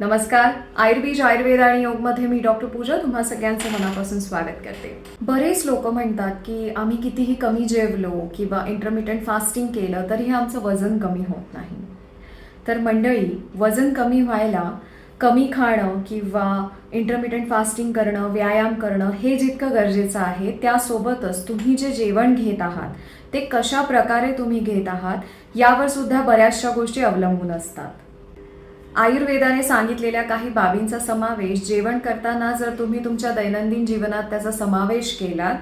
नमस्कार. आयुर्वेद आयुर्वेद आणि योगमध्ये मी डॉक्टर पूजा तुम्हा सगळ्यांचं मनापासून स्वागत करते. बरेच लोक म्हणतात की आम्ही कितीही कमी जेवलो किंवा इंटरमिटंट फास्टिंग केलं तरी आमचं वजन कमी होत नाही. तर मंडळी वजन कमी व्हायला कमी खाणं किंवा इंटरमिटंट फास्टिंग करणं व्यायाम करणं हे जितकं गरजेचं आहे त्यासोबतच तुम्ही जे जेवण घेत आहात ते कशा प्रकारे तुम्ही घेत आहात यावर सुद्धा बऱ्याचशा गोष्टी अवलंबून असतात. आयुर्वेदाने सांगितलेल्या काही बाबींचा समावेश जेवण करताना जर तुम्ही तुमच्या दैनंदिन जीवनात त्याचा समावेश केलात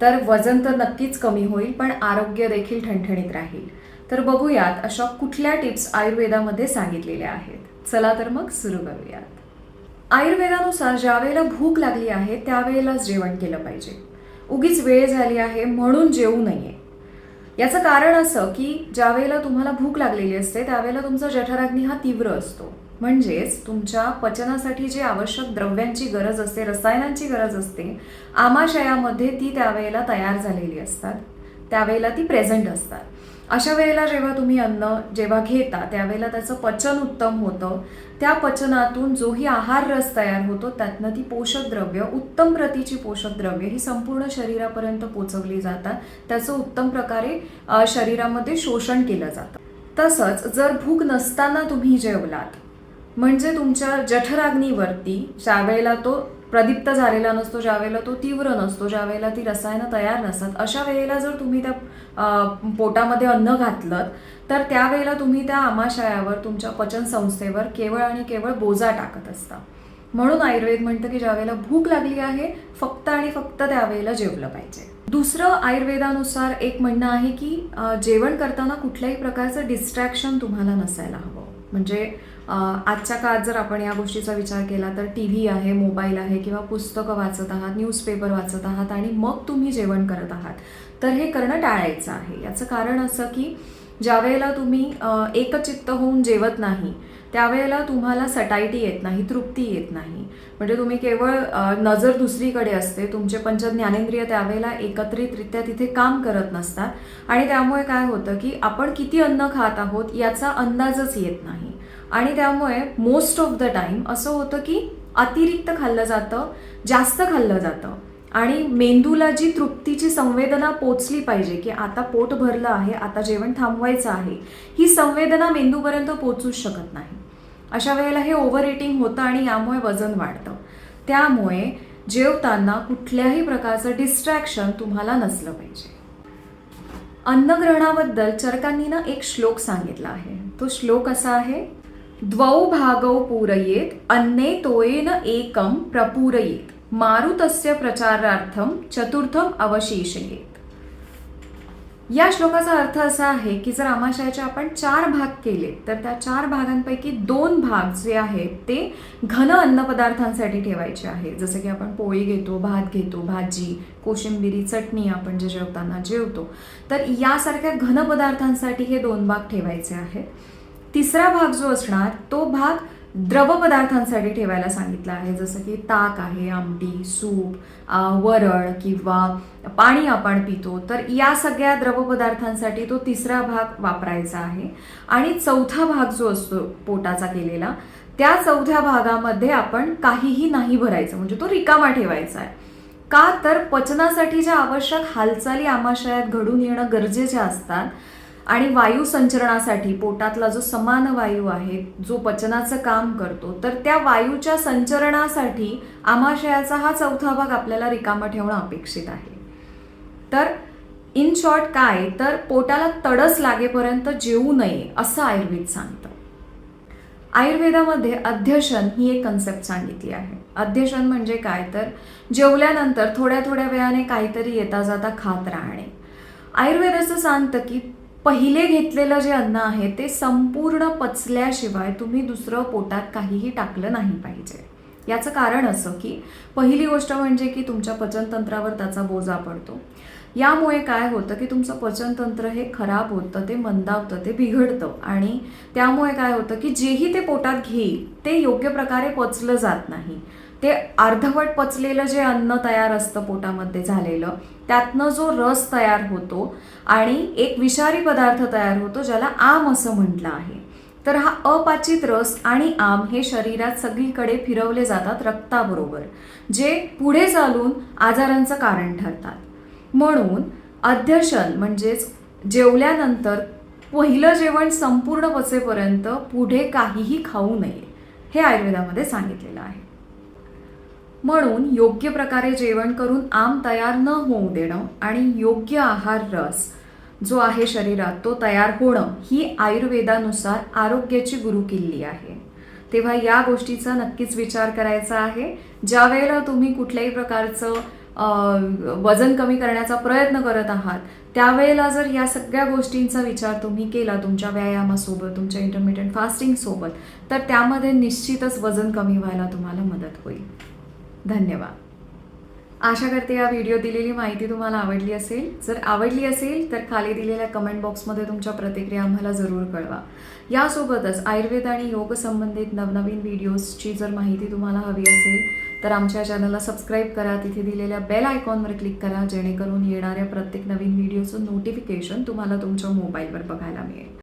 तर वजन तर नक्कीच कमी होईल पण आरोग्य देखील ठणठणीत राहील. तर बघूयात अशा कुठल्या टिप्स आयुर्वेदामध्ये सांगितलेल्या आहेत. चला तर मग सुरू करूयात. आयुर्वेदानुसार ज्या वेळेला भूक लागली आहे त्यावेळेलाच जेवण केलं पाहिजे. उगीच वेळ झाली आहे म्हणून जेवू नये. याचं कारण असं की ज्या वेळेला तुम्हाला भूक लागलेली असते त्यावेळेला तुमचा जठराग्नी हा तीव्र असतो. म्हणजेच तुमच्या पचनासाठी जे आवश्यक द्रव्यांची गरज असते रसायनांची गरज असते आमाशयामध्ये ती त्यावेळेला तयार झालेली असतात. त्यावेळेला ती प्रेझेंट असतात. अशा वेळेला जेव्हा तुम्ही अन्न जेव्हा घेता त्यावेळेला त्याचं पचन उत्तम होतं. त्या पचनातून जोही आहार रस तयार होतो त्यातनं ती पोषक द्रव्य उत्तम प्रतीची पोषक द्रव्य ही संपूर्ण शरीरापर्यंत पोचवली जातात. त्याचं उत्तम प्रकारे शरीरामध्ये शोषण केलं जातं. तसंच जर भूक नसताना तुम्ही जेवलात म्हणजे तुमच्या जठराग्नीवरती ज्यावेळेला तो प्रदीप्त झालेला नसतो ज्या वेळेला तो तीव्र नसतो ज्या वेळेला ती रसायनं तयार नसतात. अशा वेळेला जर तुम्ही त्या पोटामध्ये अन्न घातलं तर त्यावेळेला तुम्ही त्या आमाशयावर तुमच्या पचन संस्थेवर केवळ आणि केवळ बोजा टाकत असता. म्हणून आयुर्वेद म्हणतं की ज्या वेळेला भूक लागली आहे फक्त आणि फक्त त्यावेळेला जेवलं पाहिजे. दुसरं आयुर्वेदानुसार एक म्हणणं आहे की जेवण करताना कुठल्याही प्रकारचं डिस्ट्रॅक्शन तुम्हाला नसायला हवं. म्हणजे आजच्या काळात जर आपण या गोष्टीचा विचार केला तर टी व्ही आहे मोबाईल आहे किंवा पुस्तकं वाचत आहात न्यूजपेपर वाचत आहात आणि मग तुम्ही जेवण करत आहात तर हे करणं टाळायचं आहे. याचं कारण असं की ज्यावेळेला तुम्ही एकचित्त होऊन जेवत नाही त्यावेळेला तुम्हाला सटायटी येत नाही तृप्ती येत नाही. म्हणजे तुम्ही केवळ नजर दुसरीकडे असते. तुमचे पंच ज्ञानेंद्रिय त्यावेळेला एकत्रितरित्या तिथे काम करत नसतात. आणि त्यामुळे काय होतं की आपण किती अन्न खात आहोत याचा अंदाजच येत नाही. आणि त्यामुळे मोस्ट ऑफ द टाईम असं होतं की अतिरिक्त खाल्लं जातं जास्त खाल्लं जातं. आणि मेंदूला जी तृप्तीची संवेदना पोचली पाहिजे की आता पोट भरलं आहे आता जेवण थांबवायचं आहे ही संवेदना मेंदूपर्यंत पोचूच शकत नाही. अशा वेळेला हे ओव्हर इटिंग होतं आणि यामुळे वजन वाढतं. त्यामुळे जेवताना कुठल्याही प्रकारचं डिस्ट्रॅक्शन तुम्हाला नसलं पाहिजे. अन्नग्रहणाबद्दल चरकांनी ना एक श्लोक सांगितला आहे. तो श्लोक असा आहे द्वौ भागौ पूरयेत अन्ने तोयेन एकम प्रपूरयेत मारुतस्य प्रचारार्थम चतुर्थम अवशेषयेत. या श्लोकाचा अर्थ असा आहे की जर आमाशयाचे आपण चार भाग केले तर त्या चार भागांपैकी दोन भाग जे आहेत ते घन अन्नपदार्थांसाठी ठेवायचे आहे जसं की आपण पोळी घेतो भात घेतो भाजी कोशिंबिरी चटणी आपण जे जेवताना जेवतो. तर यासारख्या घन पदार्थांसाठी हे दोन भाग ठेवायचे आहेत. तिसरा भाग जो असणार तो भाग द्रव पदार्थांसाठी ठेवायला सांगितलं आहे. जसं की ताक आहे आमटी सूप वरळ किंवा पाणी आपण पितो तर या सगळ्या द्रव पदार्थांसाठी तो तिसरा भाग वापरायचा आहे. आणि चौथा भाग जो असतो पोटाचा केलेला त्या चौथ्या भागामध्ये आपण काहीही नाही भरायचं म्हणजे तो रिकामा ठेवायचा आहे. का? तर पचनासाठी ज्या आवश्यक हालचाली आमाशयात घडून येणं गरजेच्या असतात आणि वायू संचरणासाठी पोटातला जो समान वायू आहे जो पचनाचं काम करतो तर त्या वायूच्या संचरणासाठी आमाशयाचा हा चौथा भाग आपल्याला रिकामा ठेवणं अपेक्षित आहे. तर इन शॉर्ट काय तर पोटाला तडस लागेपर्यंत जेवू नये असं आयुर्वेद सांगतं. आयुर्वेदामध्ये अध्यशन ही एक कन्सेप्ट सांगितली आहे. अध्यशन म्हणजे काय तर जेवल्यानंतर थोड्या थोड्या वेळाने काहीतरी येता जाता खात राहणे. आयुर्वेदाचं सांगतं की पहिले घेतलेलं जे अन्न आहे ते संपूर्ण पचल्याशिवाय तुम्ही दुसरं पोटात काहीही टाकलं नाही पाहिजे. याचं कारण असं की पहिली गोष्ट म्हणजे की तुमच्या पचनतंत्रावर त्याचा बोजा पडतो. यामुळे काय होतं की तुमचं पचनतंत्र हे खराब होतं ते मंदावतं ते बिघडतं आणि त्यामुळे काय होतं की जेही ते पोटात घेईल ते योग्य प्रकारे पचलं जात नाही. ते अर्धवट पचलेलं जे अन्न तयार असतं पोटामध्ये झालेलं त्यातनं जो रस तयार होतो आणि एक विषारी पदार्थ तयार होतो ज्याला आम असं म्हटलं आहे. तर हा अपाचित रस आणि आम हे शरीरात सगळीकडे फिरवले जातात रक्ताबरोबर जे पुढे चालून आजारांचं कारण ठरतात. म्हणून अध्यशन म्हणजेच जेवल्यानंतर पहिलं जेवण संपूर्ण पचेपर्यंत पुढे काहीही खाऊ नये हे आयुर्वेदामध्ये सांगितलेलं आहे. म्हणून योग्य प्रकारे जेवण करून आम तयार न होऊ देणं आणि योग्य आहार रस जो आहे शरीरात तो तयार होणं ही आयुर्वेदानुसार आरोग्याची गुरुकिल्ली आहे. तेव्हा या गोष्टीचा नक्कीच विचार करायचा आहे. ज्या वेळेला तुम्ही कुठल्याही प्रकारचं वजन कमी करण्याचा प्रयत्न करत आहात त्यावेळेला जर या सगळ्या गोष्टींचा विचार तुम्ही केला तुमच्या व्यायामासोबत तुमच्या इंटरमिडियंट फास्टिंगसोबत तर त्यामध्ये निश्चितच वजन कमी व्हायला तुम्हाला मदत होईल. धन्यवाद. आशा करते या व्हिडिओ दिलेली माहिती तुम्हाला आवडली असेल. जर आवडली असेल तर खाली दिलेल्या कमेंट बॉक्समध्ये तुमच्या प्रतिक्रिया आम्हाला जरूर कळवा. यासोबतच आयुर्वेद आणि योग संबंधित नवनवीन व्हिडिओजची जर माहिती तुम्हाला हवी असेल तर आमच्या चॅनलला सबस्क्राईब करा. तिथे दिलेल्या बेल आयकॉनवर क्लिक करा जेणेकरून येणाऱ्या प्रत्येक नवीन व्हिडिओचं नोटिफिकेशन तुम्हाला तुमच्या मोबाईलवर बघायला मिळेल.